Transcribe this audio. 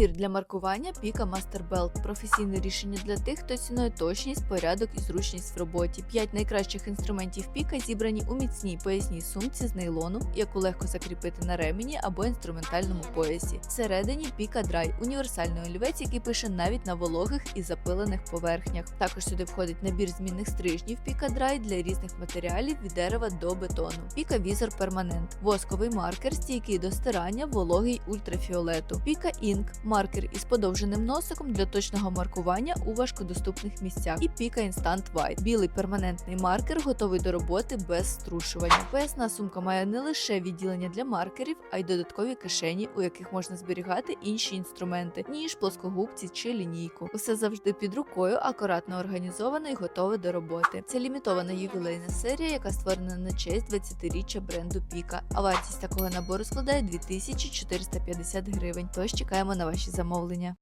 Набір для маркування Pika Master Belt – професійне рішення для тих, хто цінує точність, порядок і зручність в роботі. П'ять найкращих інструментів Pika зібрані у міцній поясній сумці з нейлону, яку легко закріпити на ремені або інструментальному поясі. Всередині Pika Dry – універсальний олівець, який пише навіть на вологих і запилених поверхнях. Також сюди входить набір змінних стрижнів Pika Dry для різних матеріалів від дерева до бетону. Pika Visor Permanent – восковий маркер, стійкий до стирання, вологий ультрафіолету. Pika Ink – маркер із подовженим носиком для точного маркування у важкодоступних місцях. І Pika Instant White – білий перманентний маркер, готовий до роботи без струшування. Поясна сумка має не лише відділення для маркерів, а й додаткові кишені, у яких можна зберігати інші інструменти, ніж плоскогубці чи лінійку. Усе завжди під рукою, акуратно організовано і готове до роботи. Це лімітована ювілейна серія, яка створена на честь 20-річчя бренду Pika. А вартість такого набору складає 2450 гривень. Тож чекаємо на ваші замовлення.